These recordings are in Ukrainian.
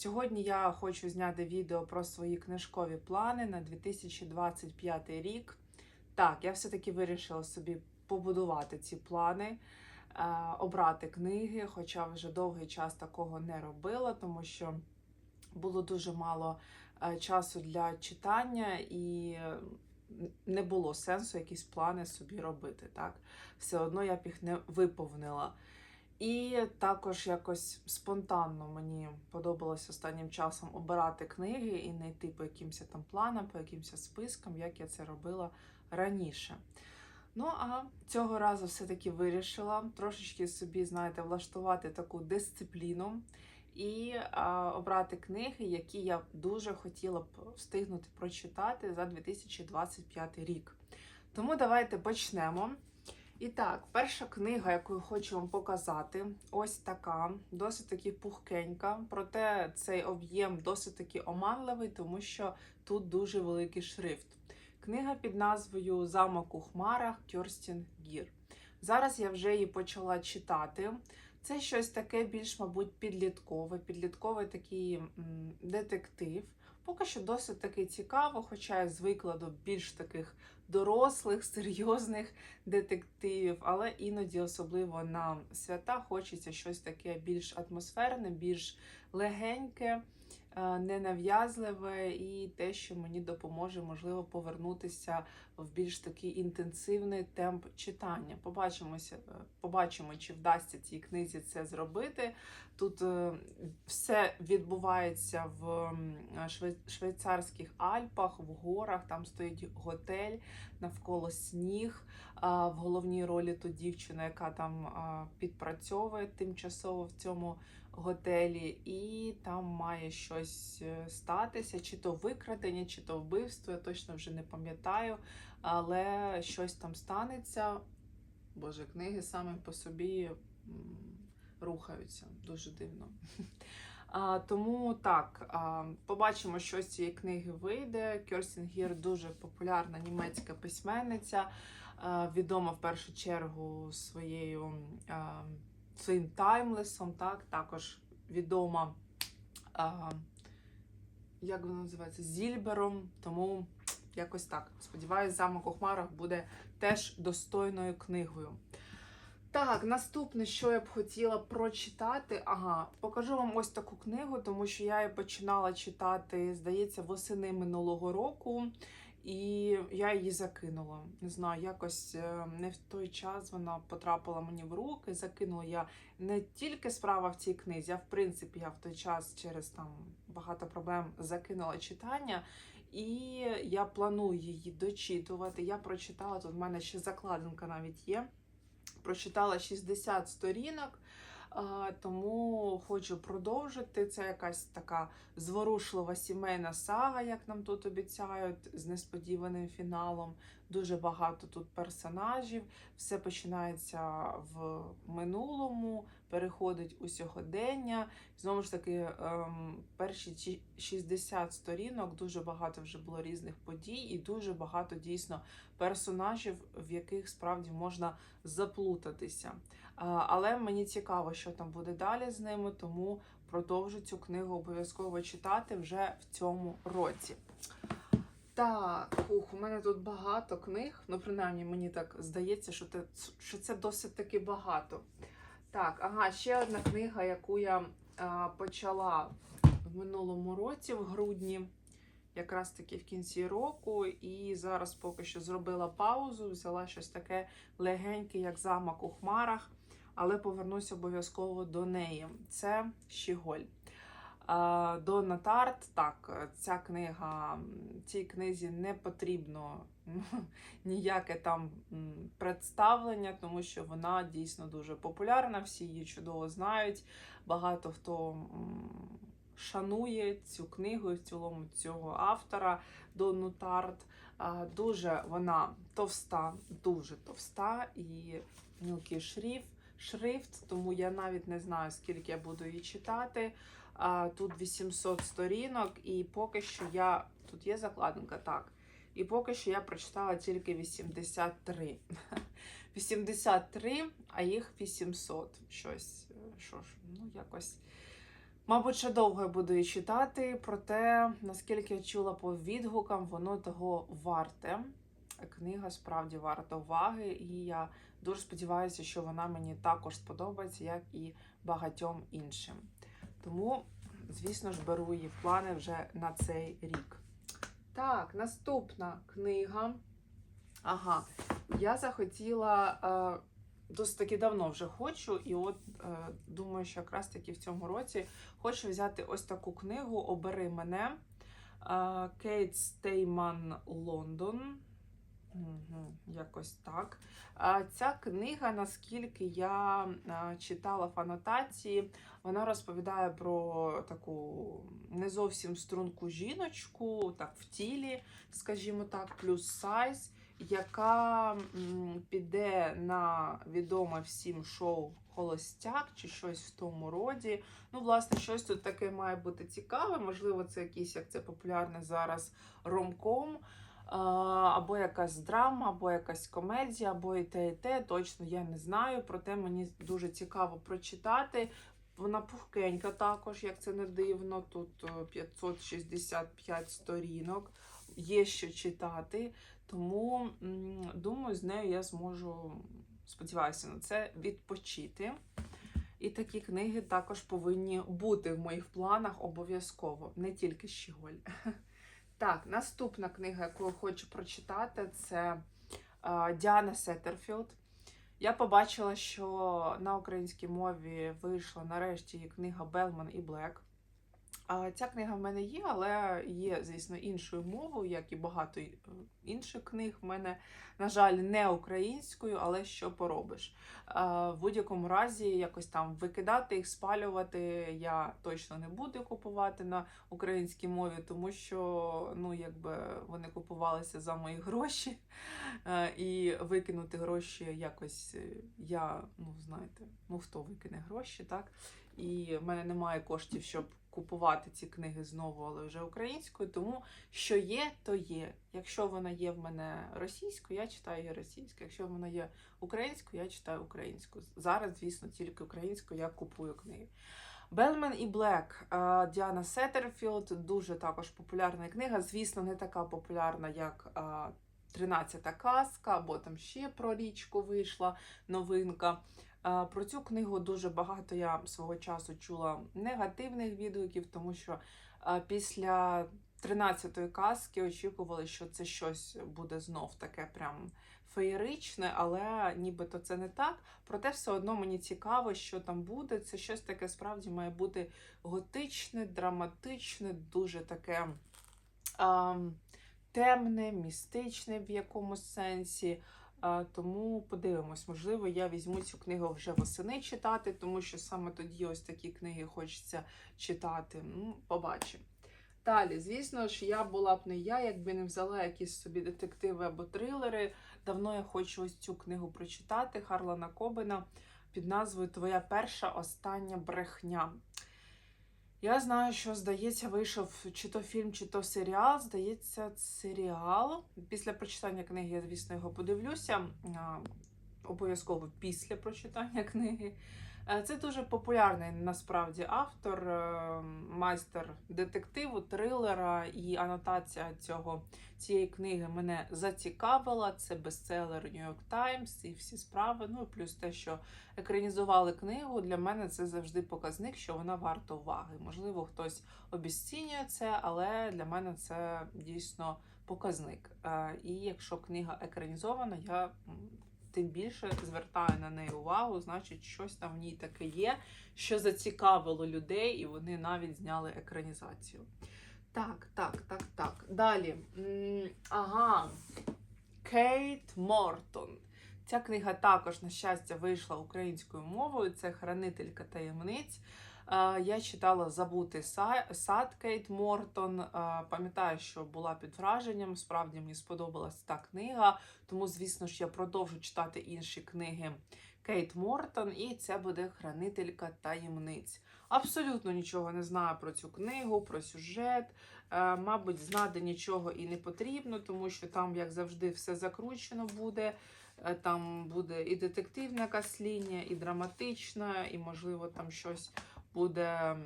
Сьогодні я хочу зняти відео про свої книжкові плани на 2025 рік. Так, я все-таки вирішила собі побудувати ці плани, е, обрати книги, хоча вже довгий час такого не робила, тому що було дуже мало е, часу для читання і не було сенсу якісь плани собі робити. Так? Все одно я б їх не виповнила. І також якось спонтанно мені подобалось останнім часом обирати книги і не йти по якимось там планам, по якимось спискам, як я це робила раніше. Ну, а цього разу все-таки вирішила трошечки собі, знаєте, влаштувати таку дисципліну і а, обрати книги, які я дуже хотіла б встигнути прочитати за 2025 рік. Тому давайте почнемо. І так, перша книга, яку я хочу вам показати, ось така, досить таки пухкенька. Проте цей об'єм досить таки оманливий, тому що тут дуже великий шрифт. Книга під назвою Замок у Хмарах Кьорстін Гір. Зараз я вже її почала читати. Це щось таке більш, мабуть, підліткове, підлітковий такий м, детектив. Поки що досить таки цікаво, хоча я звикла до більш таких дорослих, серйозних детективів, але іноді, особливо на свята, хочеться щось таке більш атмосферне, більш легеньке, ненав'язливе і те, що мені допоможе, можливо, повернутися в більш такий інтенсивний темп читання. Побачимося, е, побачимо, чи вдасться цій книзі це зробити. Тут е, все відбувається в швейцарських Альпах, в горах. Там стоїть готель, навколо сніг. В головній ролі тут дівчина, яка там підпрацьовує тимчасово в цьому готелі, і там має щось е, статися, чи то викрадення, чи то вбивство. Я точно вже не пам'ятаю, але щось там станеться. Боже, книги саме по собі рухаються дуже дивно. А, тому так, а, побачимо, що з цієї книги вийде. Кьорстін Гір дуже популярна німецька письменниця, а, відома в першу чергу своєю а, своїм таймлесом, так, також відома, а, як вона називається, Зільбером. Тому якось так. Сподіваюсь, замок у хмарах буде теж достойною книгою. Так, наступне, що я б хотіла прочитати. Ага, покажу вам ось таку книгу, тому що я її починала читати, здається, восени минулого року, і я її закинула. Не знаю, якось е, не в той час вона потрапила мені в руки. Закинула я не тільки справа в цій книзі, а в принципі я в той час через там багато проблем закинула читання. І я планую її дочитувати. Я прочитала тут. в мене ще закладинка навіть є прочитала 60 сторінок, тому хочу продовжити. Це якась така зворушлива сімейна сага, як нам тут обіцяють, з несподіваним фіналом. Дуже багато тут персонажів. Все починається в минулому, переходить у сьогодення. Знову ж таки, ем, перші ці 60 сторінок дуже багато вже було різних подій, і дуже багато дійсно персонажів, в яких справді можна заплутатися. Але мені цікаво, що там буде далі з ними, тому продовжу цю книгу обов'язково читати вже в цьому році. Так, ух, у мене тут багато книг. Ну, принаймні, мені так здається, що, те, що це досить таки багато. Так, ага, ще одна книга, яку я а, почала в минулому році, в грудні, якраз таки в кінці року, і зараз поки що зробила паузу, взяла щось таке легеньке, як замок у хмарах, але повернусь обов'язково до неї. Це Щіголь. А, Донна Тарт, так, ця книга, цій книзі не потрібно ніяке там представлення, тому що вона дійсно дуже популярна, всі її чудово знають. Багато хто шанує цю книгу і в цілому цього автора Донну Тарт. Дуже вона товста, дуже товста і мілкий шрифт, шрифт, тому я навіть не знаю, скільки я буду її читати. Тут 800 сторінок, і поки що я. Тут є закладинка, так. І поки що я прочитала тільки 83. 83, а їх 800. Щось. е, Що ж, ну якось. Мабуть, ще довго я буду її читати, проте, наскільки я чула по відгукам, воно того варте. Книга справді варта уваги, і я дуже сподіваюся, що вона мені також сподобається, як і багатьом іншим. Тому, звісно ж, беру її в плани вже на цей рік. Так, наступна книга. Ага, я захотіла. Е, Досить таки давно вже хочу, і от е, думаю, що якраз таки в цьому році хочу взяти ось таку книгу Обери мене е, Кейт Стейман Лондон. Якось так. Ця книга, наскільки я читала в анотації, вона розповідає про таку не зовсім струнку жіночку, так в тілі, скажімо так, плюс сайз, яка піде на відоме всім шоу Холостяк чи щось в тому роді. Ну, власне, щось тут таке має бути цікаве. Можливо, це якийсь, як це популярне зараз, ромком. Або якась драма, або якась комедія, або і те, і те. Точно я не знаю. Проте мені дуже цікаво прочитати. Вона пухкенька також, як це не дивно. Тут е, 565 сторінок, є що читати. Тому думаю, з нею я зможу, сподіваюся на це, відпочити. І такі книги також повинні бути в моїх планах обов'язково, не тільки Щіголь. Так, наступна книга, яку я хочу прочитати, це е, Діана Сеттерфілд. Я побачила, що на українській мові вийшла нарешті її книга Белман і Блек. Ця книга в мене є, але є, звісно, іншою мовою, як і багато е, інших книг в мене, на жаль, не українською, але що поробиш. А, В будь-якому разі, якось там викидати їх, спалювати я точно не буду купувати на українській мові, тому що ну, якби вони купувалися за мої гроші. Е, І викинути гроші якось е, я, ну знаєте, ну хто викине гроші, так? І в мене немає коштів, щоб купувати ці книги знову, але вже українською. Тому що є, то є. Якщо вона є в мене російською, я читаю її російською. Якщо вона є українською, я читаю українською. Зараз, звісно, тільки українською я купую книги. Белмен і Блек е, Діана Сеттерфілд дуже також популярна книга. Звісно, не така популярна, як е, «13 казка, або там ще про річку вийшла новинка. Е, Про цю книгу дуже багато я свого часу чула негативних відгуків, тому що е, після 13-ї казки очікували, що це щось буде знов таке прям феєричне, але нібито це не так. Проте все одно мені цікаво, що там буде. Це щось таке справді має бути готичне, драматичне, дуже таке а, темне, містичне в якомусь сенсі. Тому подивимось, можливо, я візьму цю книгу вже восени читати, тому що саме тоді ось такі книги хочеться читати. Ну, побачимо. Далі, звісно ж, я була б не я, якби не взяла якісь собі детективи або трилери. Давно я хочу ось цю книгу прочитати Харлана Кобена під назвою Твоя перша остання брехня. Я знаю, що, здається, вийшов чи то фільм, чи то серіал. Здається, серіал. Після прочитання книги я, звісно, його подивлюся. Обов'язково після прочитання книги. Е, Це дуже популярний насправді автор, е, майстер детективу, трилера і анотація цього цієї книги мене зацікавила. Це бестселер York Times і всі справи. Ну плюс те, що екранізували книгу, для мене це завжди показник, що вона варта уваги. Можливо, хтось обіцінює це, але для мене це дійсно показник. Е, І якщо книга екранізована, я тим більше звертаю на неї увагу, значить, щось там в ній таке є, що зацікавило людей, і вони навіть зняли екранізацію. Так, так, так, так. Далі. Ага. Кейт Мортон. Ця книга також, на щастя, вийшла українською мовою. Це хранителька таємниць. Я читала Забутий сад Кейт Мортон. Пам'ятаю, що була під враженням. Справді мені сподобалась та книга. Тому, звісно ж, я продовжу читати інші книги Кейт Мортон, і це буде хранителька таємниць. Абсолютно нічого не знаю про цю книгу, про сюжет. Мабуть, знати нічого і не потрібно, тому що там, як завжди, все закручено буде. Там буде і детективна якась лінія, і драматична, і, можливо, там щось буде,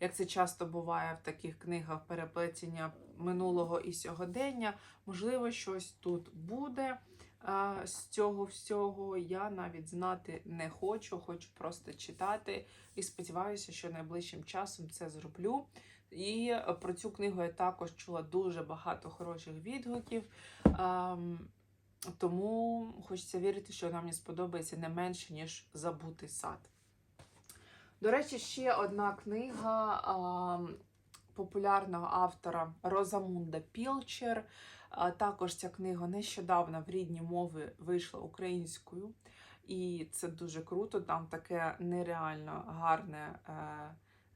як це часто буває в таких книгах, переплетення минулого і сьогодення. Можливо, щось тут буде з цього всього. Я навіть знати не хочу, хочу просто читати і сподіваюся, що найближчим часом це зроблю. І про цю книгу я також чула дуже багато хороших відгуків. Тому хочеться вірити, що вона мені сподобається не менше, ніж Забутий сад. До речі, ще одна книга ам, популярного автора Розамунда Пілчер. А, Також ця книга нещодавно в рідні мови вийшла українською. І це дуже круто. Там таке нереально гарне е,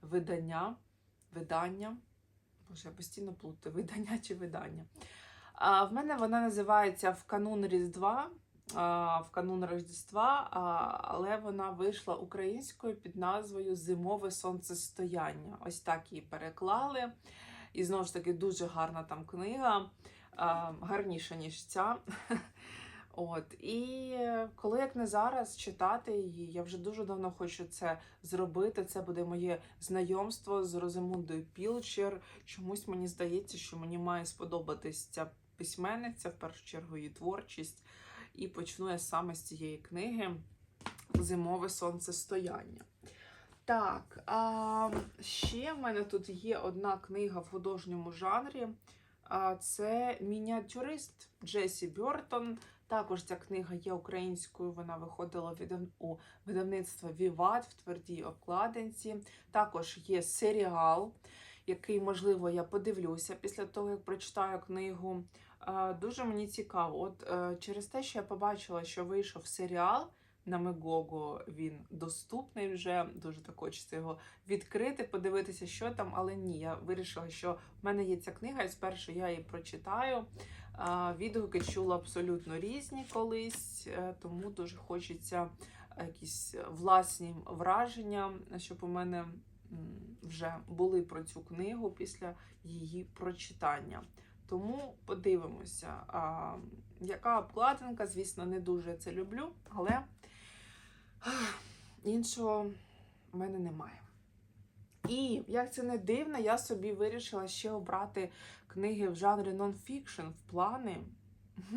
видання. видання. Боже, я постійно плутаю, видання чи видання. А, в мене вона називається В канун Різдва. В канун Рождества, але вона вийшла українською під назвою Зимове сонцестояння. Ось так її переклали. І знову ж таки дуже гарна там книга, гарніша, ніж ця. От, і коли як не зараз читати її, я вже дуже давно хочу це зробити. Це буде моє знайомство з Розамундою Пілчер. Чомусь мені здається, що мені має сподобатись ця письменниця, в першу чергу її творчість. І почну я саме з цієї книги Зимове сонцестояння. Так, а ще в мене тут є одна книга в художньому жанрі. А, Це мініатюрист Джесі Бьортон. Також ця книга є українською, вона виходила від у видавництва Віват в твердій обкладинці. Також є серіал, який, можливо, я подивлюся після того, як прочитаю книгу. Дуже мені цікаво. От е, через те, що я побачила, що вийшов серіал на Мегого, він доступний вже. Дуже так хочеться його відкрити, подивитися, що там. Але ні, я вирішила, що в мене є ця книга, і спершу я її прочитаю. Відгуки чула абсолютно різні колись, е, тому дуже хочеться якісь власні враження, щоб у мене вже були про цю книгу після її прочитання. Тому подивимося, а, яка обкладинка, звісно, не дуже це люблю, але іншого в мене немає. І як це не дивно, я собі вирішила ще обрати книги в жанрі нонфікшн в плани.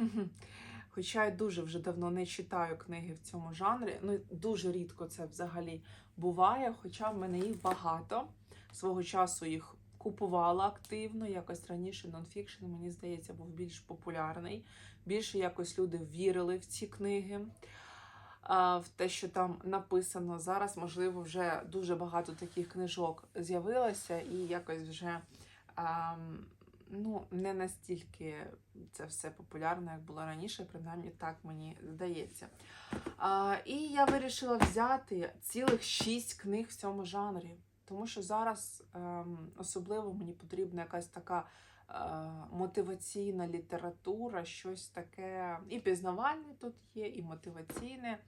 Хоча я дуже вже давно не читаю книги в цьому жанрі. Ну, дуже рідко це взагалі буває, хоча в мене їх багато. Свого часу їх купувала активно. Якось раніше нонфікшн, мені здається, був більш популярний. Більше якось люди вірили в ці книги, в те, що там написано. Зараз, можливо, вже дуже багато таких книжок з'явилося, і якось вже. Ну, не настільки це все популярно, як було раніше, принаймні так мені здається. І я вирішила взяти цілих шість книг в цьому жанрі. Тому що зараз ем, особливо мені потрібна якась така е, мотиваційна література, щось таке і пізнавальне тут є, і мотиваційне,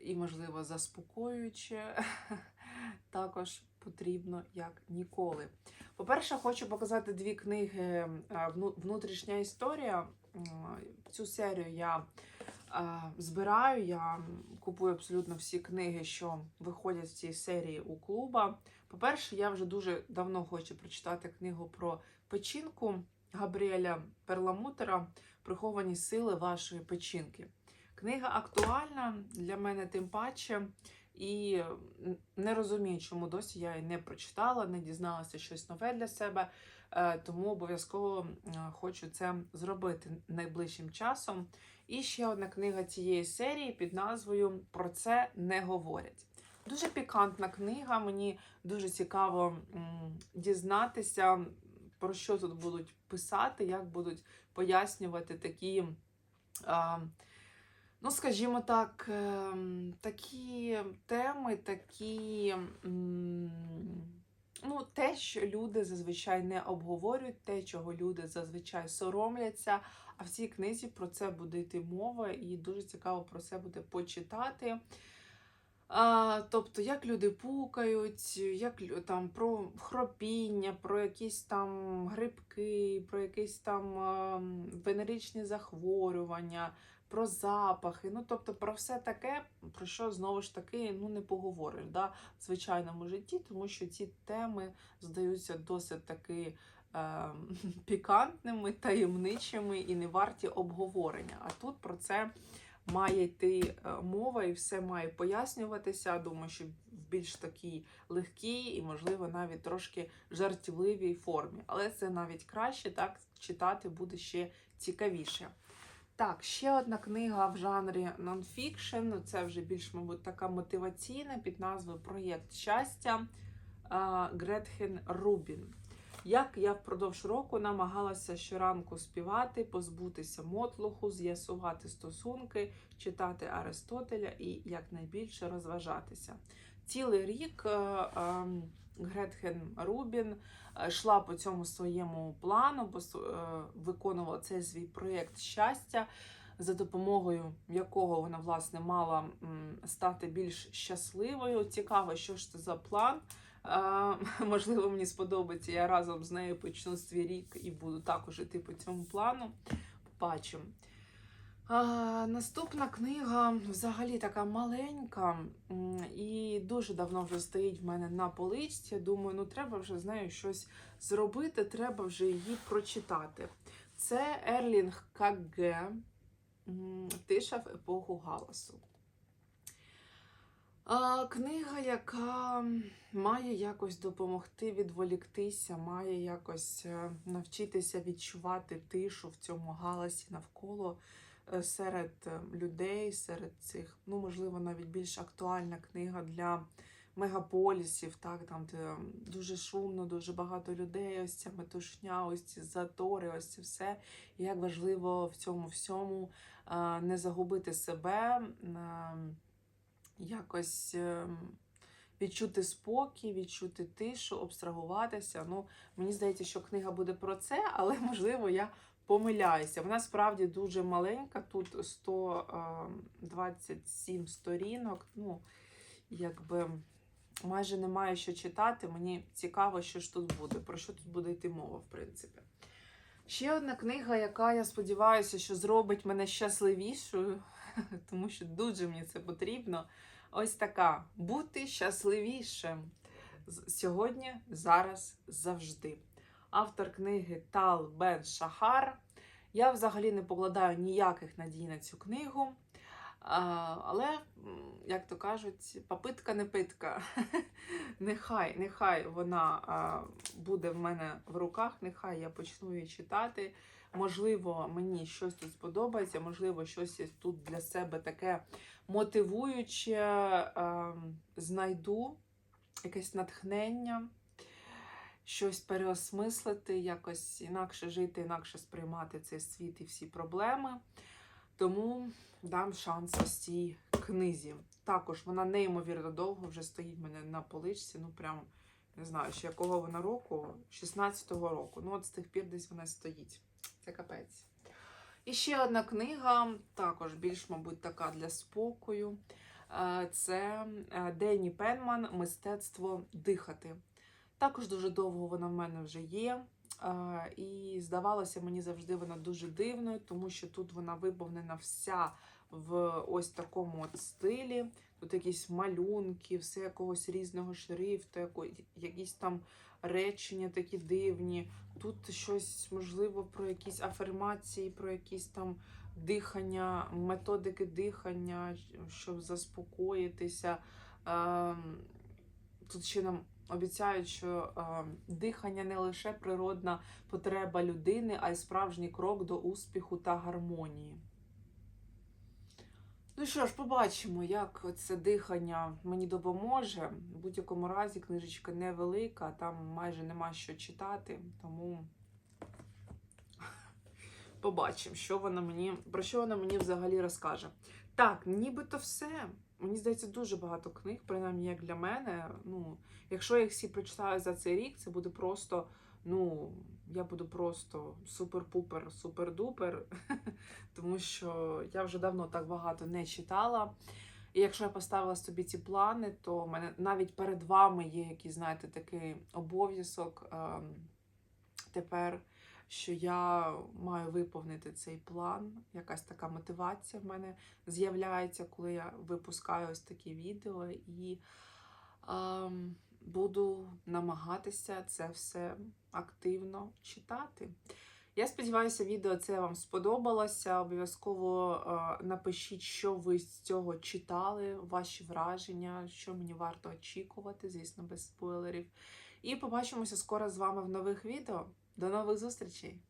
і, можливо, заспокоююче. Також потрібно як ніколи. По-перше, хочу показати дві книги е, Внутрішня історія. Цю серію я збираю. Я купую абсолютно всі книги, що виходять з цієї серії у клуба. По-перше, я вже дуже давно хочу прочитати книгу про печінку Габріеля Перламутера Приховані сили вашої печінки. Книга актуальна для мене тим паче. І не розумію, чому досі я її не прочитала, не дізналася щось нове для себе. Е, Тому обов'язково е, хочу це зробити найближчим часом. І ще одна книга цієї серії під назвою Про це не говорять. Дуже пікантна книга. Мені дуже цікаво дізнатися, про що тут будуть писати, як будуть пояснювати такі. Ну, скажімо так, ем, такі теми, такі, ну, те, що люди зазвичай не обговорюють, те, чого люди зазвичай соромляться. А в цій книзі про це буде йти мова, і дуже цікаво про це буде почитати. А, тобто, як люди пукають, як там про хропіння, про якісь там грибки, про якісь там ем, венеричні захворювання, про запахи, ну тобто про все таке, про що знову ж таки ну, не поговориш да, в звичайному житті, тому що ці теми здаються досить таки е, пікантними, таємничими і не варті обговорення. А тут про це має йти е, мова і все має пояснюватися. Думаю, що в більш такій легкій і, можливо, навіть трошки жартівливій формі. Але це навіть краще, так читати буде ще цікавіше. Так, ще одна книга в жанрі нонфікшн. Це вже більш, мабуть, така мотиваційна під назвою Проєкт щастя Гретхен Рубін. Як я впродовж року намагалася щоранку співати, позбутися мотлуху, з'ясувати стосунки, читати Аристотеля і якнайбільше розважатися. Цілий рік е, е, Гретхен Рубін е, йшла по цьому своєму плану, бо виконувала цей свій проєкт щастя, за допомогою якого вона власне мала стати більш щасливою. Цікаво, що ж це за план. Можливо, мені сподобається. Я разом з нею почну свій рік і буду також іти по цьому плану. Побачимо. Наступна книга взагалі така маленька і дуже давно вже стоїть в мене на поличці. Думаю, ну треба вже з нею щось зробити, треба вже її прочитати. Це Ерлінг Кагге Тиша в епоху галасу. Книга, яка має якось допомогти відволіктися, має якось е, навчитися відчувати тишу в цьому галасі навколо серед е, людей, серед цих, ну, можливо, навіть більш актуальна книга для мегаполісів, так, там, де дуже шумно, дуже багато людей, ось ця метушня, ось ці затори, ось це все. І як важливо в цьому всьому е, не загубити себе. е, якось відчути спокій, відчути тишу, абстрагуватися. Ну, мені здається, що книга буде про це, але можливо я помиляюся. Вона справді дуже маленька, тут 127 сторінок. Ну, якби майже немає що читати. Мені цікаво, що ж тут буде, про що тут буде йти мова, в принципі. Ще одна книга, яка я сподіваюся, що зробить мене щасливішою, тому що дуже мені це потрібно. Ось така бути щасливішим сьогодні, зараз, завжди. Автор книги Тал Бен Шахар. Я взагалі не покладаю ніяких надій на цю книгу. Але, як то кажуть, попитка не питка. нехай, нехай вона буде в мене в руках, нехай я почну її читати. Можливо, мені щось тут сподобається, можливо, щось я тут для себе таке мотивуюче е, знайду, якесь натхнення, щось переосмислити, якось інакше жити, інакше сприймати цей світ і всі проблеми. Тому дам шанс ось цій книзі. Також вона неймовірно довго вже стоїть в мене на поличці. Ну, прям не знаю, ще якого вона року, 16-го року. Ну, от з тих пір десь вона стоїть. Це капець. І ще одна книга, також більш, мабуть, така для спокою. Е, Це е, Денні Пенман Мистецтво дихати. Також дуже довго вона в мене вже є. І здавалося, мені завжди вона дуже дивною, тому що тут вона виповнена вся в ось такому от стилі. Тут якісь малюнки, все якогось різного шрифту, якісь там речення такі дивні. Тут щось можливо про якісь афірмації, про якісь там дихання, методики дихання, щоб заспокоїтися. Ем, Тут ще нам обіцяють, що ем, дихання не лише природна потреба людини, а й справжній крок до успіху та гармонії. Ну що ж, побачимо, як це дихання мені допоможе. В будь-якому разі книжечка невелика, там майже нема що читати, тому побачимо, що вона мені, про що вона мені взагалі розкаже. Так, нібито все. Мені здається, дуже багато книг, принаймні як для мене. Ну, якщо я їх всі прочитаю за цей рік, це буде просто, ну, я буду просто супер-пупер, супер-дупер, тому що я вже давно так багато не читала. І якщо я поставила собі ці плани, то в мене навіть перед вами є якийсь, знаєте, такий обов'язок ем, тепер, що я маю виповнити цей план. Якась така мотивація в мене з'являється, коли я випускаю ось такі відео і ем, буду намагатися це все активно читати. Я сподіваюся, відео це вам сподобалося. Обов'язково е, напишіть, що ви з цього читали, ваші враження, що мені варто очікувати, звісно, без спойлерів. І побачимося скоро з вами в нових відео. До нових зустрічей!